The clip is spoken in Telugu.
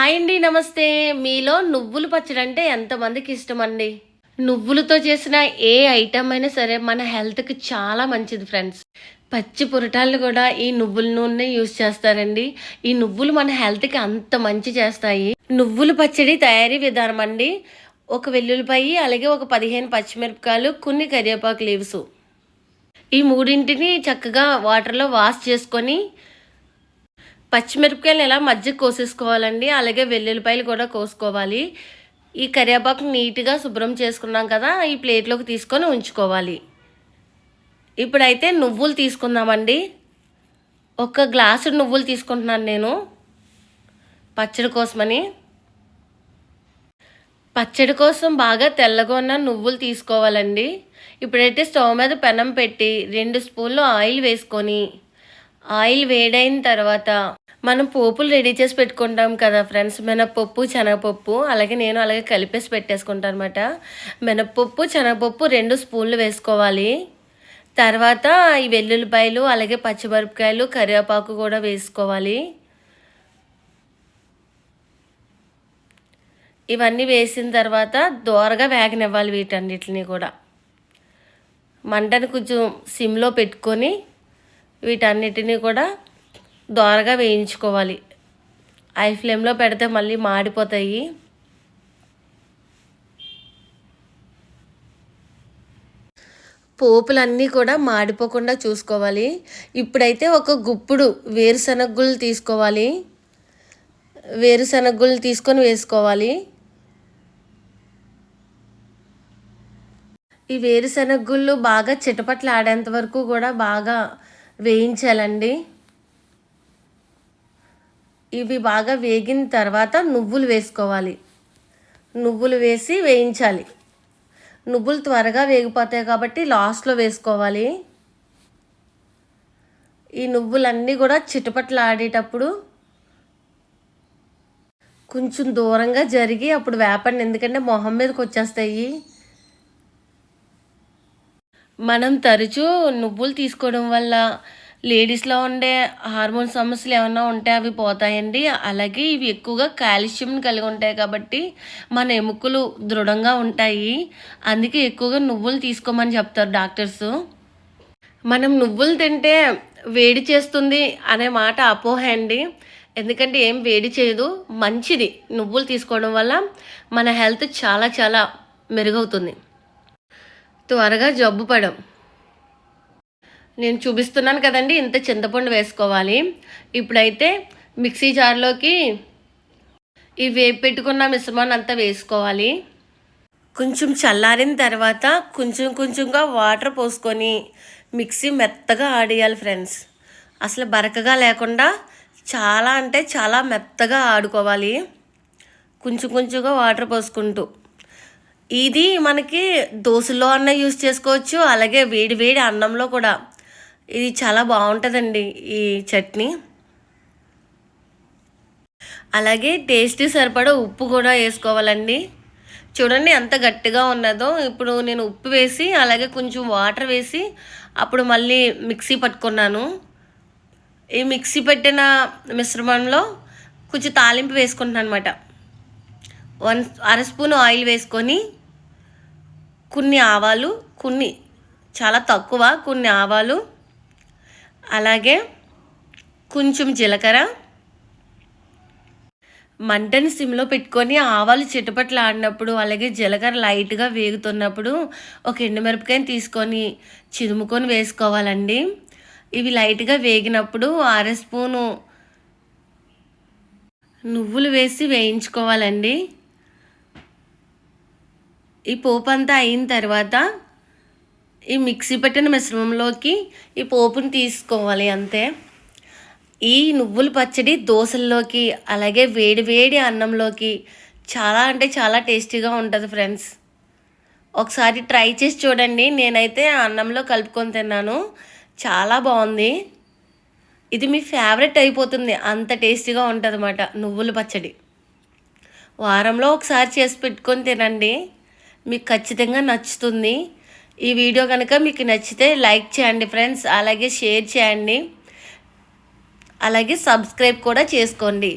హాయ్ అండి నమస్తే. మీలో నువ్వులు పచ్చడి అంటే ఎంతమందికి ఇష్టం అండి నువ్వులతో చేసిన ఏ ఐటమ్ అయినా సరే మన హెల్త్కి చాలా మంచిది ఫ్రెండ్స్. పచ్చి పురటాలు కూడా ఈ నువ్వుల నూనె యూస్ చేస్తారండి. ఈ నువ్వులు మన హెల్త్కి అంత మంచి చేస్తాయి. నువ్వుల పచ్చడి తయారీ విధానం అండి. ఒక వెల్లుల్లిపాయి అలాగే ఒక పదిహేను పచ్చిమిరపకాయలు కొన్ని కరివేపాకు లీవ్స్ ఈ మూడింటిని చక్కగా వాటర్లో వాష్ చేసుకొని పచ్చిమిరపకాయలు ఎలా మధ్య కోసేసుకోవాలండి? అలాగే వెల్లుల్లిపాయలు కూడా కోసుకోవాలి. ఈ కరివేపాకు నీట్గా శుభ్రం చేసుకున్నాం కదా ఈ ప్లేట్లోకి తీసుకొని ఉంచుకోవాలి. ఇప్పుడైతే నువ్వులు తీసుకుందామండి. ఒక గ్లాసు నువ్వులు తీసుకుంటున్నాను నేను. పచ్చడి కోసమని. పచ్చడి కోసం బాగా తెల్లగా ఉన్న నువ్వులు తీసుకోవాలండి. ఇప్పుడైతే స్టవ్ మీద పెనం పెట్టి రెండు స్పూన్లు ఆయిల్ వేసుకొని ఆయిల్ వేడైన తర్వాత మనం పోపులు రెడీ చేసి పెట్టుకుంటాం కదా ఫ్రెండ్స్. మినపప్పు శనగపప్పు అలాగే నేను అలాగే కలిపేసి పెట్టేసుకుంటాను అనమాట మినపప్పు శనగపప్పు రెండు స్పూన్లు వేసుకోవాలి. తర్వాత ఈ వెల్లుల్లిపాయలు అలాగే పచ్చిమిరపకాయలు కరివేపాకు కూడా వేసుకోవాలి. ఇవన్నీ వేసిన తర్వాత దోరగా వేగనివ్వాలి వీటన్నిటిని కూడా. మంటను కొంచెం సిమ్లో పెట్టుకొని వీటన్నిటిని కూడా దోరగా వేయించుకోవాలి. ఐ ఫ్లేమ్లో పెడితే మళ్ళీ మాడిపోతాయి. పోపులన్నీ కూడా మాడిపోకుండా చూసుకోవాలి. ఇప్పుడైతే ఒక గుప్పుడు వేరుశనగగుళ్ళు తీసుకోవాలి. వేరుశనగగుళ్ళు తీసుకొని వేసుకోవాలి. ఈ వేరుశనగగుళ్ళు బాగా చిటపట్లు ఆడేంత వరకు కూడా బాగా వేయించాలండి. ఇవి బాగా వేగిన తర్వాత నువ్వులు వేసుకోవాలి. నువ్వులు వేసి వేయించాలి. నువ్వులు త్వరగా వేగిపోతాయి కాబట్టి లాస్ట్లో వేసుకోవాలి. ఈ నువ్వులన్నీ కూడా చిటపట్లు ఆడేటప్పుడు కొంచెం దూరంగా జరిగి అప్పుడు వేపండి. ఎందుకంటే మొహం మీదకి వచ్చేస్తాయి. మనం తరచూ నువ్వులు తీసుకోవడం వల్ల లేడీస్లో ఉండే హార్మోన్ సమస్యలు ఏమైనా ఉంటే అవి పోతాయండి. అలాగే ఇవి ఎక్కువగా కాల్షియం కలిగి ఉంటాయి కాబట్టి మన ఎముకలు దృఢంగా ఉంటాయి. అందుకే ఎక్కువగా నువ్వులు తీసుకోమని చెప్తారు డాక్టర్స్. మనం నువ్వులు తింటే వేడి చేస్తుంది అనే మాట అపోహ అండి. ఎందుకంటే ఏం వేడి చేయదు మంచిది నువ్వులు తీసుకోవడం వల్ల మన హెల్త్ చాలా చాలా మెరుగవుతుంది. త్వరగా జబ్బు పడం నేను చూపిస్తున్నాను కదండి ఇంత చింతపండు వేసుకోవాలి. ఇప్పుడైతే మిక్సీ జార్లోకి ఈ వేపు పెట్టుకున్న మిశ్రమాన్ని అంతా వేసుకోవాలి. కొంచెం చల్లారిన తర్వాత కొంచెం కొంచెంగా వాటర్ పోసుకొని మిక్సీ మెత్తగా ఆడేయాలి ఫ్రెండ్స్. అసలు బరకగా లేకుండా చాలా అంటే చాలా మెత్తగా ఆడుకోవాలి. కొంచెం కొంచెంగా వాటర్ పోసుకుంటూ. ఇది మనకి దోశలో అన్న యూస్ చేసుకోవచ్చు అలాగే వేడి వేడి అన్నంలో కూడా. ఇది చాలా బాగుంటుందండి ఈ చట్నీ. అలాగే టేస్టీ సరిపడా ఉప్పు కూడా వేసుకోవాలండి. చూడండి ఎంత గట్టిగా ఉన్నదో. ఇప్పుడు నేను ఉప్పు వేసి అలాగే కొంచెం వాటర్ వేసి అప్పుడు మళ్ళీ మిక్సీ పట్టుకున్నాను. ఈ మిక్సీ పెట్టిన మిశ్రమంలో కొంచెం తాలింపు వేసుకుంటున్నాను అనమాట వన్ అర స్పూన్ ఆయిల్ వేసుకొని కొన్ని ఆవాలు కొన్ని చాలా తక్కువ కొన్ని ఆవాలు అలాగే కొంచెం జీలకర్ర. మంటని సిమ్లో పెట్టుకొని ఆవాలు చిటపట్లు ఆడినప్పుడు అలాగే జీలకర్ర లైట్గా వేగుతున్నప్పుడు ఒక ఎండుమిరపకాయని తీసుకొని చిరుముకొని వేసుకోవాలండి. ఇవి లైట్గా వేగినప్పుడు అర స్పూను నువ్వులు వేసి వేయించుకోవాలండి. ఈ పోపు అంతా అయిన తర్వాత ఈ మిక్సీ పెట్టిన మిశ్రమంలోకి ఈ పోపుని తీసుకోవాలి అంతే. ఈ నువ్వుల పచ్చడి దోశల్లోకి అలాగే వేడి వేడి అన్నంలోకి చాలా అంటే చాలా టేస్టీగా ఉంటుంది ఫ్రెండ్స్. ఒకసారి ట్రై చేసి చూడండి. నేనైతే అన్నంలో కలుపుకొని తిన్నాను. చాలా బాగుంది. ఇది మీ ఫేవరెట్ అయిపోతుంది. అంత టేస్టీగా ఉంటుంది అన్నమాట నువ్వుల పచ్చడి. వారంలో ఒకసారి చేసి పెట్టుకొని తినండి. మీకు ఖచ్చితంగా నచ్చుతుంది. ఈ వీడియో కనుక మీకు నచ్చితే లైక్ చేయండి ఫ్రెండ్స్ అలాగే షేర్ చేయండి. అలాగే సబ్స్క్రైబ్ కూడా చేసుకోండి.